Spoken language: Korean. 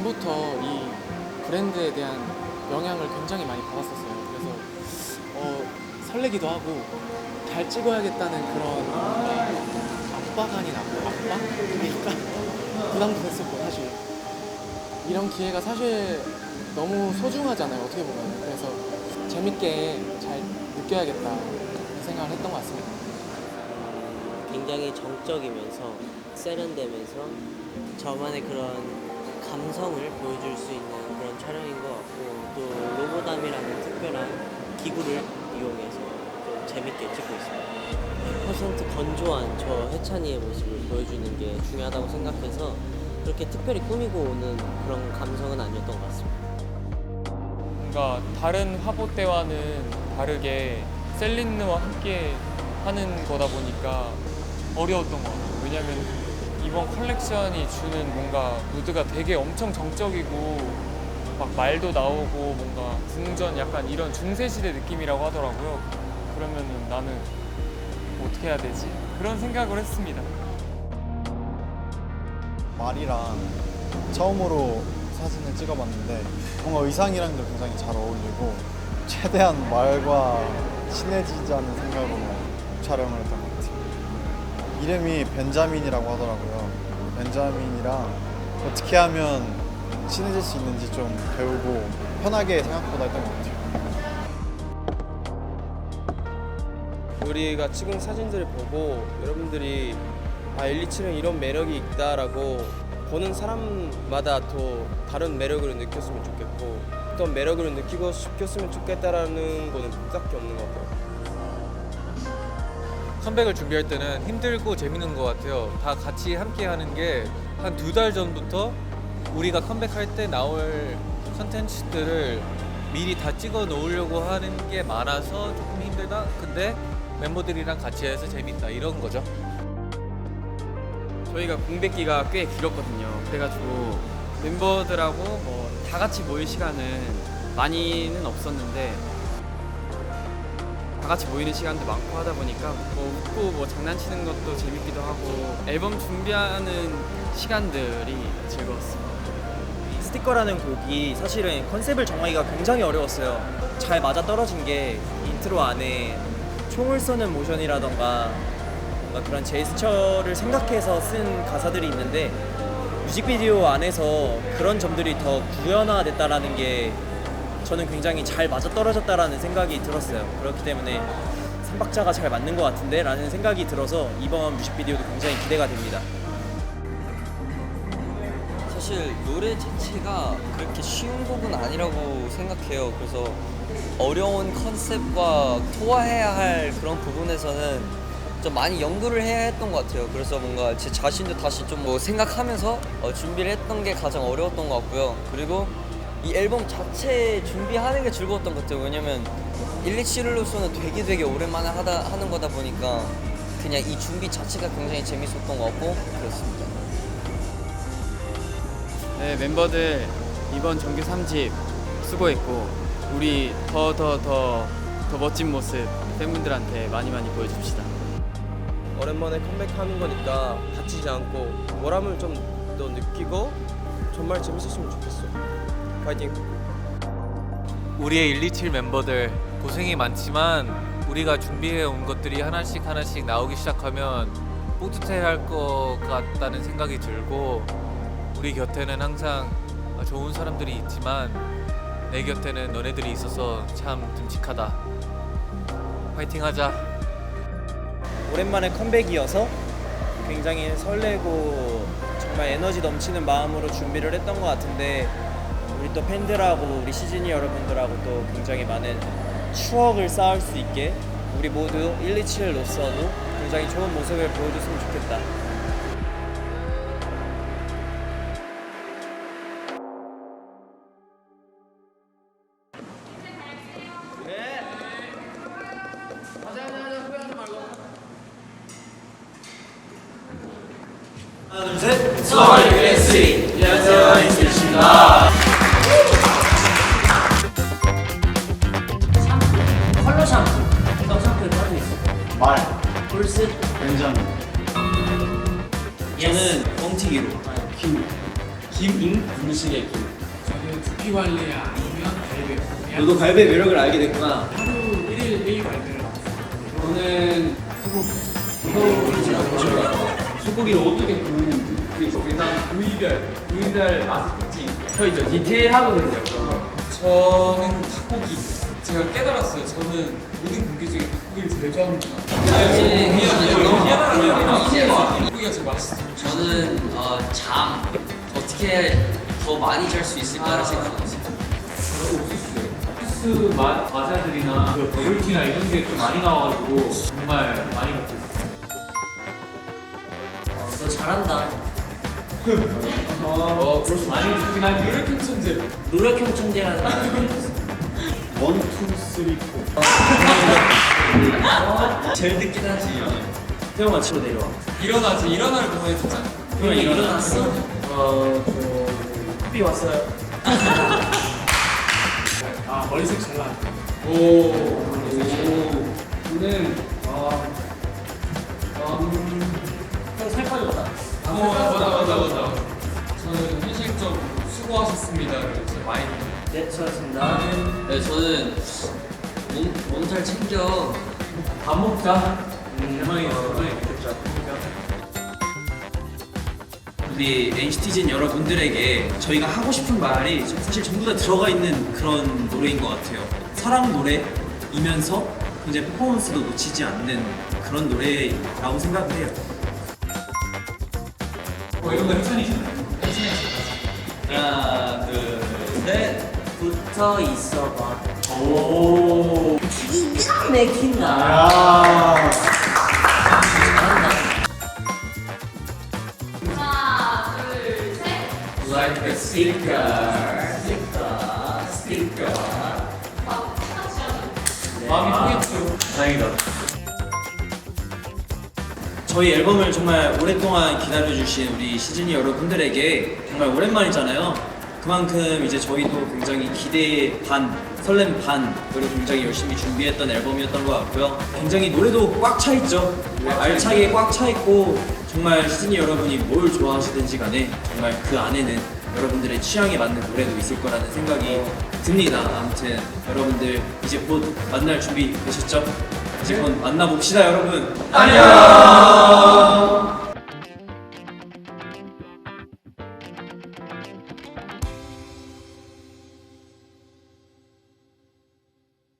전부터 이 브랜드에 대한 영향을 굉장히 많이 받았었어요. 그래서 어, 설레기도 하고 잘 찍어야겠다는 그런 압박 아닌 압박? 압박? 그러니까 부담도 됐었고 사실 이런 기회가 사실 너무 소중하잖아요. 어떻게 보면 그래서 재밌게 잘 느껴야겠다 이 생각을 했던 것 같습니다. 굉장히 정적이면서 세련되면서 저만의 그런 감성을 보여줄 수 있는 그런 촬영인 것 같고 또 로보담이라는 특별한 기구를 이용해서 좀 재밌게 찍고 있습니다. 100% 건조한 저 해찬이의 모습을 보여주는 게 중요하다고 생각해서 그렇게 특별히 꾸미고 오는 그런 감성은 아니었던 것 같습니다. 뭔가 다른 화보 때와는 다르게 셀린느와 함께 하는 거다 보니까 어려웠던 것 같아요. 왜냐면 이번 컬렉션이 주는 뭔가 무드가 되게 엄청 정적이고 막 말도 나오고 뭔가 궁전 약간 이런 중세시대 느낌이라고 하더라고요. 그러면은 나는 뭐 어떻게 해야 되지? 그런 생각을 했습니다. 말이랑 처음으로 사진을 찍어봤는데 뭔가 의상이랑도 굉장히 잘 어울리고 최대한 말과 친해지자는 생각으로 촬영을 했던 것 같아요. 이름이 벤자민이라고 하더라고요. 벤자민이랑 어떻게 하면 친해질 수 있는지 좀 배우고 편하게 생각보다 했던 것 같아요. 우리가 찍은 사진들을 보고 여러분들이 아 127은 이런 매력이 있다라고 보는 사람마다 또 다른 매력을 느꼈으면 좋겠고 어떤 매력을 느끼고 싶었으면 좋겠다라는 거는 딱히 없는 것 같아요. 컴백을 준비할 때는 힘들고 재밌는 것 같아요. 다 같이 함께 하는 게 한 두 달 전부터 우리가 컴백할 때 나올 컨텐츠들을 미리 다 찍어 놓으려고 하는 게 많아서 조금 힘들다. 근데 멤버들이랑 같이 해서 재밌다. 이런 거죠. 저희가 공백기가 꽤 길었거든요. 그래가지고 멤버들하고 뭐 다 같이 모일 시간은 많이는 없었는데 다 같이 모이는 시간도 많고 하다 보니까 뭐 웃고 뭐 장난치는 것도 재밌기도 하고 앨범 준비하는 시간들이 즐거웠습니다. 스티커라는 곡이 사실은 컨셉을 정하기가 굉장히 어려웠어요. 잘 맞아 떨어진 게 인트로 안에 총을 쏘는 모션이라던가 그런 제스처를 생각해서 쓴 가사들이 있는데 뮤직비디오 안에서 그런 점들이 더 구현화됐다라는 게 저는 굉장히 잘 맞아 떨어졌다라는 생각이 들었어요. 그렇기 때문에 삼박자가 잘 맞는 것 같은데 라는 생각이 들어서 이번 뮤직비디오도 굉장히 기대가 됩니다. 사실 노래 자체가 그렇게 쉬운 곡은 아니라고 생각해요. 그래서 어려운 컨셉과 소화해야 할 그런 부분에서는 좀 많이 연구를 해야 했던 것 같아요. 그래서 뭔가 제 자신도 다시 좀 뭐 생각하면서 어, 준비를 했던 게 가장 어려웠던 것 같고요. 그리고 이 앨범 자체 준비하는 게 즐거웠던 것 같아요. 왜냐면 127로서는 되게 되게 오랜만에 하다 하는 거다 보니까 그냥 이 준비 자체가 굉장히 재밌었던 것 같고 그렇습니다. 네 멤버들 이번 정규 3집 수고했고 우리 더 더 더 더 멋진 모습 팬분들한테 많이 많이 보여줍시다. 오랜만에 컴백하는 거니까 다치지 않고 보람을 좀 더 느끼고 정말 재밌었으면 좋겠어. 파이팅! 우리의 127 멤버들 고생이 많지만 우리가 준비해 온 것들이 하나씩 하나씩 나오기 시작하면 뿌듯해할 것 같다는 생각이 들고 우리 곁에는 항상 좋은 사람들이 있지만 내 곁에는 너네들이 있어서 참 듬직하다. 파이팅하자. 오랜만에 컴백이어서 굉장히 설레고 정말 에너지 넘치는 마음으로 준비를 했던 것 같은데 우리 또 팬들하고 우리 시즈니 여러분들하고 또 굉장히 많은 추억을 쌓을 수 있게 우리 모두 127로서도 굉장히 좋은 모습을 보여줬으면 좋겠다. 컬러 흰 음식의 김. 저는 두피 관리 아니면 갈비. 너도 갈비의 매력을 알게 됐구나. 하루 1일 1 갈비를 저는 소고기를 어떻게 구우는지 그리고 일단 부위별 부위별 맛을 특징 저 있죠 디테일하거든요 저는 닭고기. 제가 깨달았어요. 저는 모든 고기 중에 닭고기를 제일 좋아하는구나. 너무 미안하다. 닭고기가 제일 맛있어요. 저는 어, 잠 어떻게 더 많이 잘 수 있을까를 생각했어요. 옥수수 맛 과자들이나 그 버블티나 이런 게 좀 많이 나와가지고 정말 많이 먹고 있어요. 너 잘한다. 어, 그럴 수 많이 듣긴 한 노력형 천재. 노력형 천재라는 말. 원 투 쓰리 포. 제일 늦긴 하지. 태영아 치고 내려와. 일어나지. 일어나를 보면 진짜. 그럼 일어났어? 어, 커피 왔어요. 아 머리색 잘 나왔네. 오. 오. 저는 아. 음. 살 빠졌다. 어, 맞아, 맞아, 맞아. 저는 현실적으로 수고하셨습니다를 진짜 많이 네, 수고하셨습니다. 네, 저는 몸, 몸잘 챙겨. 밥 먹자. 대망이 대망이 먹자. 우리 NCT즌 여러분들에게 저희가 하고 싶은 말이 사실 전부 다 들어가 있는 그런 노래인 것 같아요. 사랑 노래이면서 굉장히 퍼포먼스도 놓치지 않는 그런 노래라고 생각을 해요. 어 이런 거 해찬이잖아요. 하나, 둘, 셋. 붙어 있어봐. 오. 기가 막힌다. 아. 어, 같이 하자. 마음이 통했죠. 다행이다. 저희 앨범을 정말 오랫동안 기다려주신 우리 시즈니 여러분들에게 정말 오랜만이잖아요. 그만큼 이제 저희도 굉장히 기대 반, 설렘 반, 그리고 굉장히 열심히 준비했던 앨범이었던 것 같고요. 굉장히 노래도 꽉 차 있죠. 알차게 꽉 차 있고 정말 시즈니 여러분이 뭘 좋아하시든지 간에 정말 그 안에는 여러분들의 취향에 맞는 노래도 있을 거라는 생각이 듭니다. 아무튼 여러분들 이제 곧 만날 준비 되셨죠? 이제 곧 만나봅시다, 여러분. 안녕.